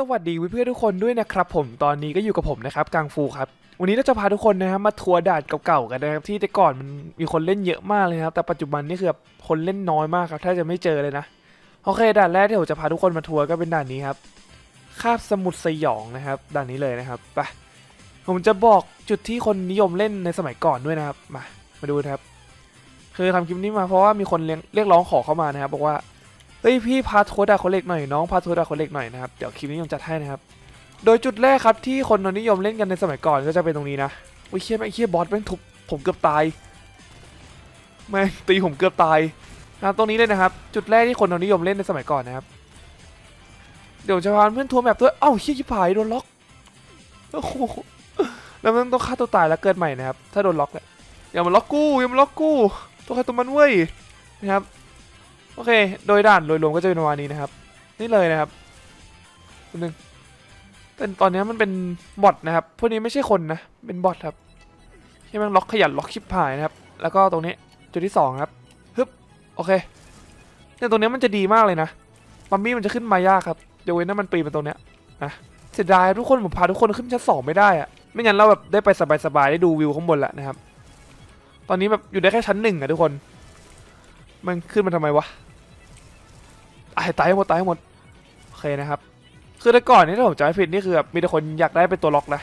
สวัสดีเพื่อนๆทุกคนด้วยนะครับผมตอนนี้ก็อยู่กับผมนะครับกังฟูครับ วันนี้เราจะพาทุกคนนะครับมาทัวร์ด่านเก่าๆกันนะครับที่แต่ก่อนมันมีคนเล่นเยอะมากเลยนะครับแต่ปัจจุบันนี่คือแบบคนเล่นน้อยมากครับถ้าจะไม่เจอเลยนะโอเคด่านแรกที่ผมจะพาทุกคนมาทัวร์ก็เป็นด่านนี้ครับคาบสมุทรสยองนะครับด่านนี้เลยนะครับไปผมจะบอกจุดที่คนนิยมเล่นในสมัยก่อนด้วยนะครับมามาดูนะครับคือทำคลิปนี้มาเพราะว่ามีคนเรียกร้องขอเข้ามานะครับบอกว่า ฮ้ยพี่พาทัวร์ดาคนเล็กหน่อยน้องพาทัวร์ดาคนเล็กหน่อยนะครับเดี๋ยวคลิปนี้ผมจัดให้นะครับโดยจุดแรกครับที่คนนิยมเล่นกันในสมัยก่อนก็จะเป็นตรงนี้นะวิเคียแม่งเคียบอสแม่งทุบผมเกือบตายแม่งตีผมเกือบตายนะตรงนี้เลยนะครับ จุดแรกที่คนนิยมเล่นในสมัยก่อนนะครับ เดี๋ยวจะพาเพื่อนทัวร์แมปด้วยเอ้าเฮียชิบหายโดนล็อกโอ้โหแล้วมันต้องฆ่าตัวตายแล้วเกิดใหม่นะครับ ถ้าโดนล็อกเนี่ยอย่ามาล็อกกูอย่ามาล็อกกูตัวใครตัวมันเว้ยนะครับ โอเค โดยด่านโดยรวมก็จะเป็นประมาณนี้นะครับ นี่เลยนะครับนึงแต่ตอนนี้มันเป็นบอทนะครับ พวกนี้ไม่ใช่คนนะ เป็นบอทครับที่มันล็อกขยันล็อกชิปหายนะครับ แล้วก็ตรงนี้จุดที่สองครับ ฮึบ โอเค เนี่ยตรงนี้มันจะดีมากเลยนะ มัมมี่มันจะขึ้นมายากครับยวเว้นถ้ามันปีนมาตรงเนี้ยนะ เสียดายทุกคนผมพาทุกคนขึ้นชั้นสองไม่ได้อะไม่งั้นเราแบบได้ไปสบายๆได้ดูวิวข้างบนแหละนะครับ ตอนนี้แบบอยู่ได้แค่ชั้นหนึ่งอะทุกคน มันขึ้นมาทำไมวะ ตายตายให้หมดตายให้หมดโอเคนะครับ คือแต่ก่อนนี่ถ้าผมจำไม่ผิดนี่คือแบบมีแต่คนอยากได้เป็นตัวล็อกนะ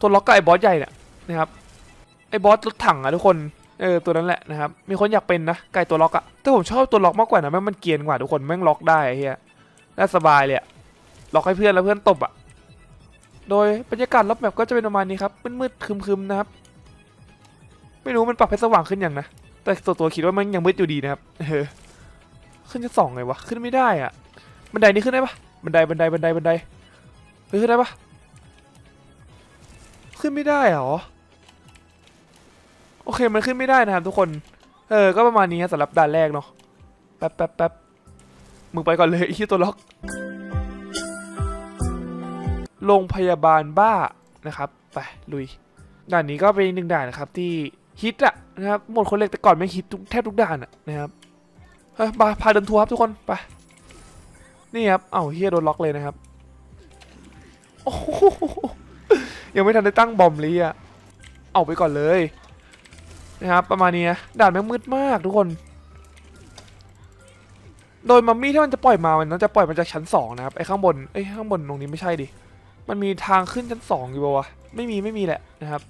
ตัวล็อกกับไอ้บอสใหญ่เนี่ยนะครับไอ้บอสรถถังอะทุกคนเออตัวนั้นแหละนะครับมีคนอยากเป็นนะไก่ตัวล็อกอะแต่ผมชอบตัวล็อกมากกว่านะแม่งมันเกียนกว่าทุกคนแม่งล็อกได้เฮียน่าสบายเลยอะล็อกให้เพื่อนแล้วเพื่อนตบอะโดยบรรยากาศรอบแมปก็จะเป็นประมาณนี้ครับมืดๆคึมๆนะครับ ไม่รู้มันปรับให้สว่างขึ้นยังนะแต่ตัวตัวคิดว่ามันยังมืดอยู่ดีนะครับเออ ขึ้นชั้นสองไงวะ ขึ้นไม่ได้อะบันไดนี้ขึ้นได้ปะบันไดบันไดบันไดบันไดเฮ้ยขึ้นได้ปะขึ้นไม่ได้เหรอ โอเคมันขึ้นไม่ได้นะครับทุกคน เออ ก็ประมาณนี้ครับสำหรับด่านแรกเนาะ แป๊บแป๊บแป๊บมึงไปก่อนเลยไอ้ที่ตัวล็อก โรงพยาบาลบ้านะครับ ไปลุย ด่านนี้ก็เป็นอีกหนึ่งด่านนะครับที่ฮิตอะนะครับหมดคนเล็กแต่ก่อนไม่ฮิตทุกแทบทุกด่านอะนะครับ เฮ้ยมาพาเดินทัวร์ครับทุกคนไปนี่ครับเอ้าเฮียโดนล็อกเลยนะครับโอ้ยังไม่ทันได้ตั้งบอมเลยอะเอาไปก่อนเลยนะครับประมาณนี้ด่านแม่งมืดมากทุกคน โดยมัมมี่ที่มันจะปล่อยมามันน่าจะปล่อยมาจากชั้นสองนะครับไอ้ข้างบนไอ้ข้างบนตรงนี้ไม่ใช่ดิมันมีทางขึ้นชั้นสองอยู่ปะวะไม่มีไม่มีแหละนะครับ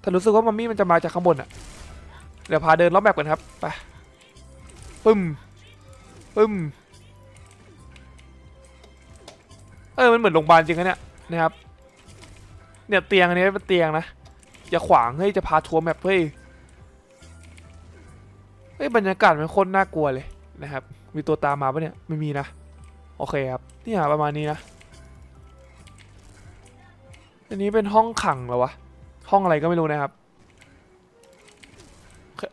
แต่รู้สึกว่ามัมมี่มันจะมาจากข้างบนอะเดี๋ยวพาเดินรอบแบบกันครับไป ปึ้มปึ้มเออมันเหมือนโรงพยาบาลจริงนะเนี่ยนะครับเนี่ยเตียงอันนี้เป็นเตียงนะอย่าขวางเฮ้ยจะพาทัวร์แมปเฮ้ยเฮ้ยบรรยากาศมันโคตรน่ากลัวเลยนะครับ มีตัวตามมาปะเนี่ยไม่มีนะโอเคครับนี่ยประมาณนี้นะอันนี้เป็นห้องขังเหรอวะห้องอะไรก็ไม่รู้นะครับ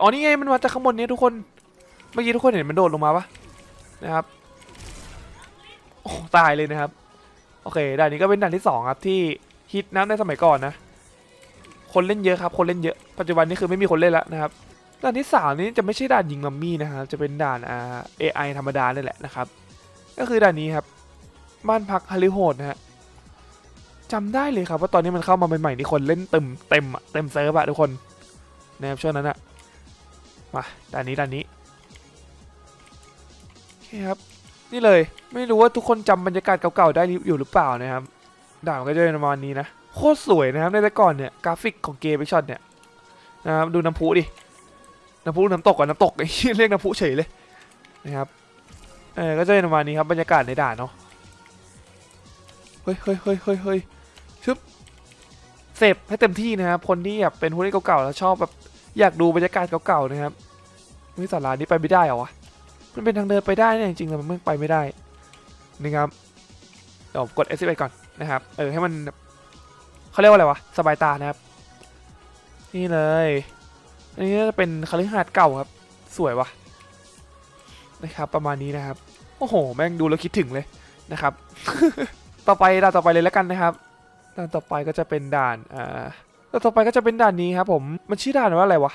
อ๋อนี่ไงมันมาจากข้างบนนี้ทุกคน เมื่อกี้ทุกคนเห็นมันโดดลงมาปะนะครับโอ้ตายเลยนะครับ โอเคด่านนี้ก็เป็นด่านที่สองครับที่ฮิตนะในสมัยก่อนนะ คนเล่นเยอะครับ คนเล่นเยอะปัจจุบันนี้คือไม่มีคนเล่นแล้วนะครับด่านที่สามนี้จะไม่ใช่ด่านยิงมัมมี่นะครับจะเป็นด่านอ่า AI ธรรมดานี่แหละนะครับ ก็คือด่านนี้ครับ บ้านพักฮาริโฮดนะฮะจำได้เลยครับว่าตอนนี้มันเข้ามาใหม่ๆนี่คนเล่นเต็มเต็มเต็มเซิร์ฟอะทุกคนนะครับช่วงนั้นอะมาด่านนี้ด่านนี้ คครับ นี่เลยไม่รู้ว่าทุกคนจำบรรยากาศเก่าๆได้อยู่หรือเปล่านะครับด่านก็จะเป็นประมาณนี้นะโคตรสวยนะครับในแต่ก่อนเนี่ยกราฟิกของเกมไปช็อตเนี่ยนะครับดูน้ำพุดิน้ำพุน้ำตกก่อนน้ำตกไอ้เรียกน้ำพุเฉยเลยนะครับเออก็จะเป็นประมาณนี้ครับบรรยากาศในด่านเนาะเฮ้ยเฮ้ยเฮ้ยเฮ้ยเฮ้ยชึบเสพให้เต็มที่นะครับคนที่แบบเป็นผู้เล่นเก่าๆแล้วชอบแบบอยากดูบรรยากาศเก่าๆนะครับนี่สารานี้ไปไม่ได้เหรอวะ มันเป็นทางเดินไปได้เนี่ยจริงๆแต่มันไม่ไปไม่ได้นะครับเดี๋ยวกด S ไปก่อนนะครับเออให้มันเขาเรียกว่าอะไรวะสบายตานะครับ นี่เลยอันนี้จะเป็นคฤหาสน์เก่าครับ สวยวะนะครับ ประมาณนี้นะครับโอ้โห แม่งดูแล้วคิดถึงเลยนะครับ ต่อไปด่านต่อไปเลยแล้วกันนะครับด่านต่อไปก็จะเป็นด่านอ่าด่านต่อไปก็จะเป็นด่านนี้ครับผมมันชื่อด่านว่าอะไรวะ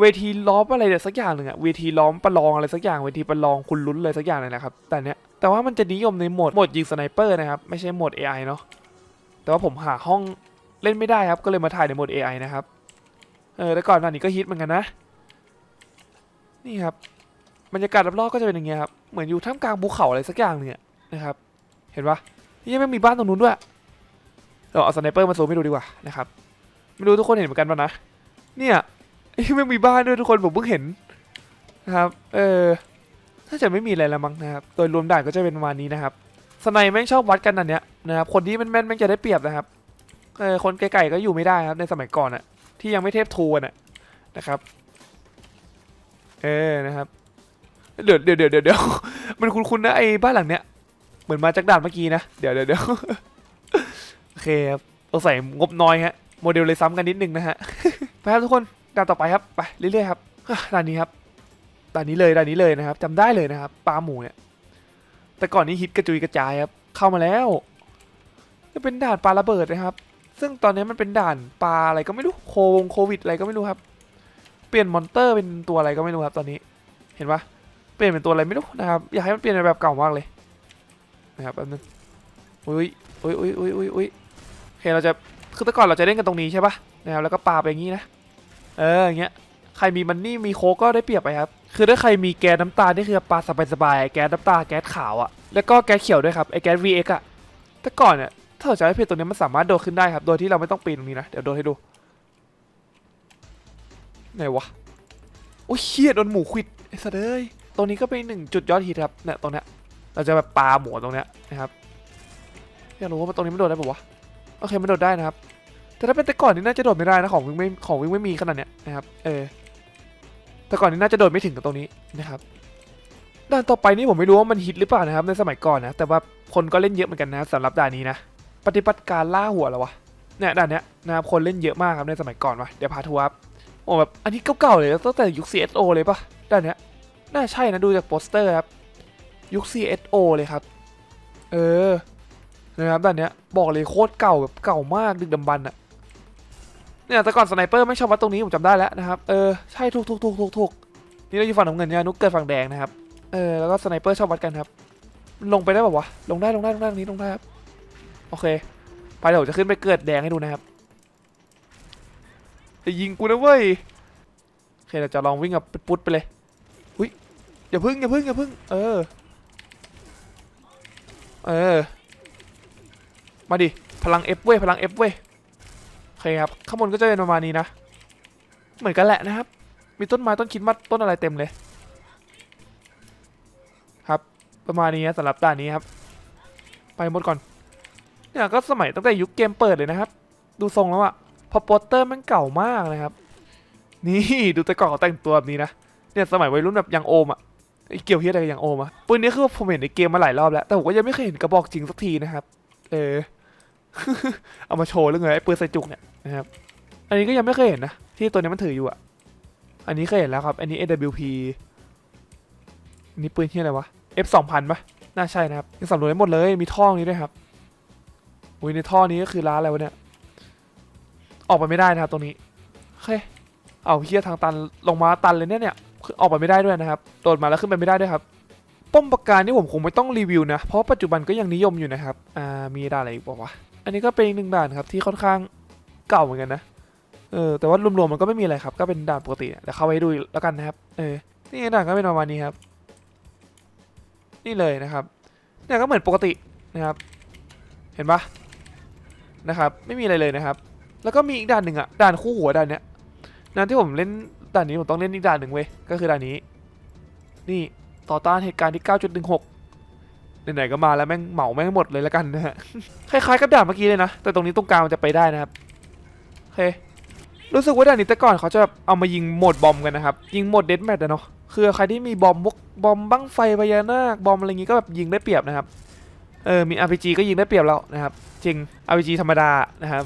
เวทีล้อมอะไรเนี่ยสักอย่างหนึ่งอะเวทีล้อมประลองอะไรสักอย่างเวทีประลองคุณลุ้นเลยสักอย่างเลยนะครับแต่เนี้ยแต่ว่ามันจะนิยมในโหมดโหมดยิงสไนเปอร์นะครับไม่ใช่โหมด AI เนาะแต่ว่าผมหาห้องเล่นไม่ได้ครับก็เลยมาถ่ายในโหมด AI นะครับเออแต่ก่อนหน้านี้ก็ฮิตเหมือนกันนะ นี่ครับบรรยากาศรอบๆก็จะเป็นอย่างเงี้ยครับเหมือนอยู่ท่ามกลางภูเขาอะไรสักอย่างหนึงอะนะครับ เห็นปะนี่ยังไม่มีบ้านตรงนู้นด้วยเราเอาสไนเปอร์มาซูมให้ดูดีกว่านะครับไม่รู้ทุกคนเห็นเหมือนกันปะนะเนี่ย ไอ้ไม่มีบ้านด้วยทุกคนผมเพิ่งเห็นนะครับ เออถ้าจะไม่มีอะไรแล้วมั้งนะครับ โดยรวมด่านก็จะเป็นประมาณนี้นะครับสไนแม่งชอบวัดกันอันเนี้ยนะครับ คนที่แม่นๆแม่งจะได้เปรียบนะครับ เออคนไกลๆก็อยู่ไม่ได้ครับในสมัยก่อนอะที่ยังไม่เทพทูนอะนะครับ เออนะครับเดี๋ยวเดี๋ยวเดี๋ยวเดี๋ยวเดี๋ยวมันคุ้นๆนะไอ้บ้านหลังเนี้ย เหมือนมาจากด่านเมื่อกี้นะ เดี๋ยวเดี๋ยวเดี๋ยวโอเคครับเราใส่งบน้อยฮะ โมเดลเลยซ้ำกันนิดนึงนะฮะไปครับทุกคน ด่านต่อไปครับไปเรื่อยๆครับด่านนี้ครับด่านนี้เลยด่านนี้เลยนะครับจำได้เลยนะครับปลาหมูเนี่ยแต่ก่อนนี้ฮิตกระจุยกระจายครับ เข้ามาแล้วจะเป็นด่านปลาระเบิดนะครับ ซึ่งตอนนี้มันเป็นด่านปลาอะไรก็ไม่รู้โควงโควิดอะไรก็ไม่รู้ครับ เปลี่ยนมอนเตอร์เป็นตัวอะไรก็ไม่รู้ครับ ตอนนี้เห็นปะเปลี่ยนเป็นตัวอะไรไม่รู้นะครับอยากให้มันเปลี่ยนเป็นแบบเก่ามากเลยนะครับแป๊บนึงอุ้ยอุ้ยอุ้ยอุ้ยอุ้ยอุ้ยโอเคเราจะคือแต่ก่อนเราจะเล่นกันตรงนี้ใช่ปะนะครับแล้วก็ปาไปอย่างนี้นะ เอออย่างเงี้ยใครมีมันนี่มีโคก็ได้เปรียบไปครับคือถ้าใครมีแก๊สน้ำตาลนี่คือปลาสบายๆแก๊สน้ำตาลแก๊สขาวอะแล้วก็แก๊สเขียวด้วยครับไอแก๊ส VX อะแต่ก่อนเนี่ยถ้าเราจะให้เพจตัวนี้มันสามารถโดดขึ้นได้ครับโดยที่เราไม่ต้องปีนตรงนี้นะเดี๋ยวโดดให้ดูไหนวะโอ้ยเฮียโดนหมูควิดไอ้สัสเอ้ยตรงนี้ก็เป็นหนึ่งจุดยอดฮิตครับเนี่ยตรงเนี้ยเราจะแบบปลาหมูตรงเนี้ยนะครับอยากรู้ว่าตรงนี้มันโดดได้ปะวะโอเคมันโดดได้นะครับ แต่ถ้าเป็นแต่ก่อนนี่น่าจะโดดไม่ได้นะของวิ่งไม่ของวิ่งไม่มีขนาดเนี้ยนะครับ เออ แต่ก่อนนี้น่าจะโดดไม่ถึงกับตรงนี้นะครับด่านต่อไปนี่ผมไม่รู้ว่ามันฮิตหรือเปล่านะครับในสมัยก่อนนะ แต่ว่าคนก็เล่นเยอะเหมือนกันนะสำหรับด่านนี้นะ ปฏิบัติการล่าหัวแล้ววะ เนี่ยด่านเนี้ยนะครับคนเล่นเยอะมากครับในสมัยก่อนวะเดี๋ยวพาทัวร์ครับโอ้แบบอันนี้เก่าๆเลยตั้งแต่ยุค CSO เลยปะด่านเนี้ยน่าใช่นะดูจากโปสเตอร์ครับยุค CSO เลยครับ เออนะครับด่านเนี้ยบอกเลยโคตรเก่าแบบเก่ามากดึกดำบรรพ์อะ เนี่ยแต่ก่อนสไนเปอร์ไม่ชอบวัดตรงนี้ผมจำได้แล้วนะครับเออใช่ถูกถูกถูกถูกถูกนี่เราอยู่ฝั่งน้ำเงินเนี่ยนุกเกิดฝั่งแดงนะครับเออแล้วก็สไนเปอร์ชอบวัดกันครับ ลงไปได้แบบวะลงได้ลงได้ลงได้ตรงนี้ลงได้ครับโอเค ไปเดี๋ยวจะขึ้นไปเกิดแดงให้ดูนะครับจะยิงกูนะเว้ยโอเคเราจะลองวิ่งกับปุ๊ดไปเลยอุ้ยอย่าพึ่งอย่าพึ่งอย่าพึ่งเออเออมาดิพลัง F เว้ยพลัง F เว้ย โอเคครับ ข้างบนก็จะเป็นประมาณนี้นะ เหมือนกันแหละนะครับ มีต้นไม้ต้นคิดมัดต้นอะไรเต็มเลย ครับประมาณนี้นะสำหรับด่านนี้ครับ ไปหมดก่อน เนี่ยก็สมัยตั้งแต่ยุคเกมเปิดเลยนะครับ ดูทรงแล้วอะพอโปสเตอร์มันเก่ามากนะครับ นี่ดูแต่ก่อนเขาแต่งตัวแบบนี้นะ เนี่ยสมัยวัยรุ่นแบบยังโอมอะไอเกี่ยวเฮียอะไรกับยังโอมอะปืนนี้คือผมเห็นในเกมมาหลายรอบแล้ว แต่ผมก็ยังไม่เคยเห็นกระบอกจริงสักทีนะครับ เออ เอามาโชว์เรื่องไงไอ้ปืนใส่จุกเนี่ยนะครับ อันนี้ก็ยังไม่เคยเห็นนะ ที่ตัวนี้มันถืออยู่อะอันนี้เคยเห็นแล้วครับ อันนี้ AWP อันนี้ปืนที่อะไรวะ F 2 0 0 0ปะน่าใช่นะครับยังสำรวจได้หมดเลย มีท่อนี้ด้วยครับ อุ้ยในท่อนี้ก็คือร้านอะไรวะเนี่ย ออกไปไม่ได้นะครับตรงนี้โอเคเอาเฮียทางตันลงมาตันเลยเนี่ยเนี่ยคือออกไปไม่ได้ด้วยนะครับ โดดมาแล้วขึ้นไปไม่ได้ด้วยครับป้อมปราการนี่ผมคงไม่ต้องรีวิวนะ เพราะปัจจุบันก็ยังนิยมอยู่นะครับ อ่า มีด่าอะไรอีกบอกว่า อันนี้ก็เป็นอีกหนึ่งด่านครับที่ค่อนข้างเก่าเหมือนกันนะเออแต่ว่ารวมๆมันก็ไม่มีอะไรครับ ก็เป็นด่านปกติเดี๋ยวเข้าไปดูแล้วกันนะครับเออนี่ด่านก็เป็นประมาณนี้ครับ นี่เลยนะครับเนี่ยก็เหมือนปกตินะครับ เห็นปะนะครับ ไม่มีอะไรเลยนะครับ แล้วก็มีอีกด่านหนึ่งอะด่านคู่หัวด่านเนี้ยด่านที่ผมเล่นด่านนี้ผมต้องเล่นอีกด่านหนึ่งเว้ยก็คือด่านนี้ นี่ต่อต้านเหตุการณ์ที่ 9.16 ไหนๆก็มาแล้วแม่งเหมาแม่งหมดเลยแล้วกันนะฮะคล้ายๆกับด่านเมื่อกี้เลยนะ แต่ตรงนี้ตรงกลางมันจะไปได้นะครับโอเครู้สึกว่าด่านนี้แต่ก่อนเขาจะเอามายิงโหมดบอมกันนะครับ ยิงโหมดเดดแมทอะเนาะคือใครที่มีบอมพวกบอมบั้งไฟพญานาคบอมอะไรอย่างงี้ก็แบบยิงได้เปรียบนะครับเออมี RPG ก็ยิงได้เปรียบแล้วนะครับ จริง RPG ธรรมดานะครับ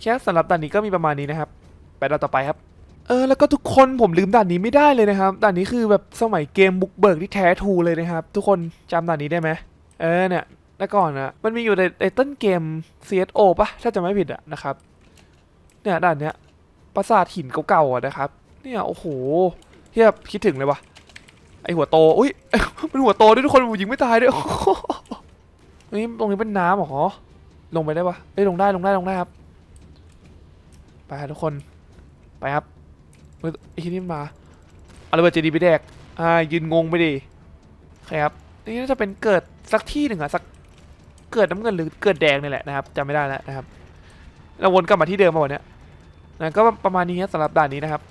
แค่สำหรับด่านนี้ก็มีประมาณนี้นะครับ ไปด่านต่อไปครับ เออแล้วก็ทุกคนผมลืมด่านนี้ไม่ได้เลยนะครับด่านนี้คือแบบสมัยเกมบุกเบิกที่แท้ทูเลยนะครับ ทุกคนจำด่านนี้ได้ไหมเออเนี่ยแต่ก่อนนะมันมีอยู่ในในต้นเกม CSO ปะถ้าจะไม่ผิดอะนะครับเนี่ยด่านเนี้ยปราสาทหินเก่าๆอะนะครับ เนี่ยโอ้โหเทียบคิดถึงเลยวะไอหัวโตอุ้ยมันหัวโตด้วยทุกคนยิงไม่ตายด้วยนี่ตรงนี้เป็นน้ำหรอลงไปได้ปะเอ้ยลงได้ลงได้ลงได้ครับไปทุกคนไปครับ เฮ้ยไอ้ที่นี่มาเอาระเบิดเจดีไปแดกอ่ายืนงงไปดิครับนี่น่าจะเป็นเกิดสักที่หนึ่งอะสักเกิดน้ำเงินหรือเกิดแดงนี่แหละนะครับจำไม่ได้แล้วนะครับ เราวนกลับมาที่เดิมมาวันเนี้ยนะก็ประมาณนี้ครับสำหรับด่านนี้นะครับ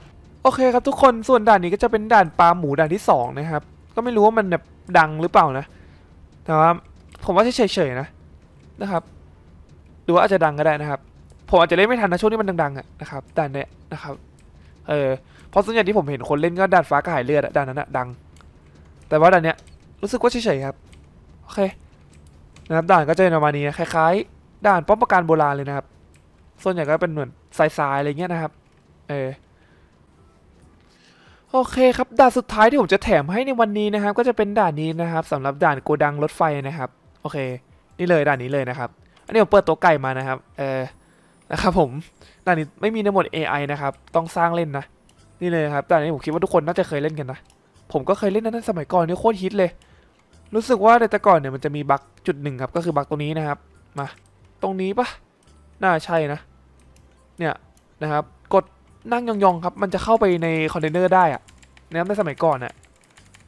โอเคครับทุกคนส่วนด่านนี้ก็จะเป็นด่านปลาหมูด่านที่สองนะครับก็ไม่รู้ว่ามันแบบดังหรือเปล่านะแต่ว่าผมว่าเฉยๆนะนะครับหรือว่าอาจจะดังก็ได้นะครับ ผมอาจจะเล่นไม่ทันนะช่วงที่มันดังๆอะนะครับด่านเนี้ยนะครับ เออเพราะส่วนใหญ่ที่ผมเห็นคนเล่นก็ด่านฟ้ากระหายเลือดอะด่านนั้นอะดัง แต่ว่าด่านเนี้ยรู้สึกว่าเฉยๆครับโอเคนะครับด่านก็จะเป็นประมาณนี้คล้ายๆ ด่านป้อมปราการโบราณเลยนะครับ ส่วนใหญ่ก็เป็นเหมือนทรายๆอะไรเงี้ยนะครับ เออโอเคครับด่านสุดท้ายที่ผมจะแถมให้ในวันนี้นะครับ ก็จะเป็นด่านนี้นะครับสำหรับด่านโกดังรถไฟนะครับ โอเค นี่เลยด่านนี้เลยนะครับ อันนี้ผมเปิดตัวไก่มานะครับ เออ นะครับผมด่านนี้ไม่มีในโหมด AI นะครับ ต้องสร้างเล่นนะ นี่เลยครับด่านนี้ผมคิดว่าทุกคนน่าจะเคยเล่นกันนะ ผมก็เคยเล่นนะสมัยก่อนนี่โคตรฮิตเลย รู้สึกว่าแต่ก่อนเนี่ยมันจะมีบั๊กจุดหนึ่งครับ ก็คือบั๊กตรงนี้นะครับ มา ตรงนี้ปะน่าใช่นะ เนี่ยนะครับ กดนั่งยองๆครับ มันจะเข้าไปในคอนเทนเนอร์ได้อะนะครับในสมัยก่อนน่ะ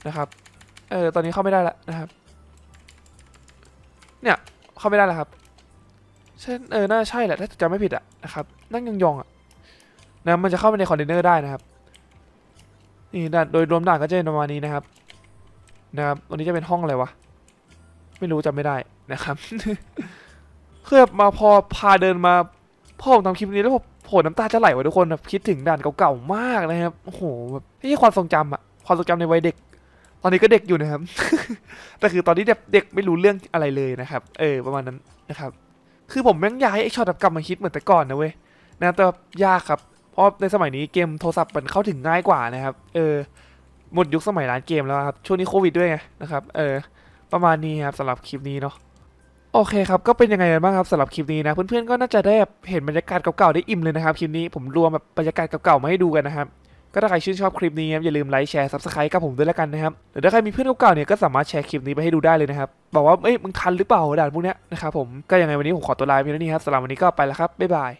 นะครับ เออ ตอนนี้เข้าไม่ได้แล้วนะครับ เนี่ย เข้าไม่ได้แล้วครับ ใช่เออน่าใช่แหละถ้าจำไม่ผิดอะนะครับนั่งยองๆอะนะมันจะเข้าไปในคอนเทนเนอร์ได้นะครับนี่ด่านโดยรวมด่านก็จะเป็นประมาณนี้นะครับ นะครับตรงนี้จะเป็นห้องอะไรวะไม่รู้จำไม่ได้นะครับเคือมาพอพาเดินมาพ่อผมทำคลิปนี้แล้วผมโหน้ำตาจะไหลว่ะทุกคนแบบคิดถึงด่านเก่าๆมากนะครับโอ้โหแบบไม่ความทรงจำอะความทรงจำในวัยเด็ก ตอนนี้ก็เด็กอยู่นะครับ แต่คือตอนนี้เด็กเด็กไม่รู้เรื่องอะไรเลยนะครับ เออประมาณนั้นนะครับ คือผมแม่งอยากให้ไอช็อตแบบกลับมาฮิตเหมือนแต่ก่อนนะเว้ยนะแต่ยากครับ เพราะในสมัยนี้เกมโทรศัพท์มันเข้าถึงง่ายกว่านะครับ เออ หมดยุคสมัยร้านเกมแล้วครับ ช่วงนี้โควิดด้วยไงนะครับ เออ ประมาณนี้ครับสำหรับคลิปนี้เนาะ โอเคครับ ก็เป็นยังไงกันบ้างครับสำหรับคลิปนี้นะ เพื่อนๆก็น่าจะได้เห็นบรรยากาศเก่าๆได้อิ่มเลยนะครับ คลิปนี้ผมรวมแบบบรรยากาศเก่าๆมาให้ดูกันนะครับ ก็ถ้าใครชื่นชอบคลิปนี้ครับอย่าลืมไลค์แชร์ซับสไครต์กับผมด้วยแล้วกันนะครับหรือถ้าใครมีเพื่อนเก่าๆเนี่ยก็สามารถแชร์คลิปนี้ไปให้ดูได้เลยนะครับบอกว่าเอ้ยมึงทันหรือเปล่าด่านพวกเนี้ยนะครับผมก็ยังไงวันนี้ผมขอตัวลาไปเพียงเท่านี้ครับสำหรับวันนี้ก็ไปแล้วครับบ๊ายบาย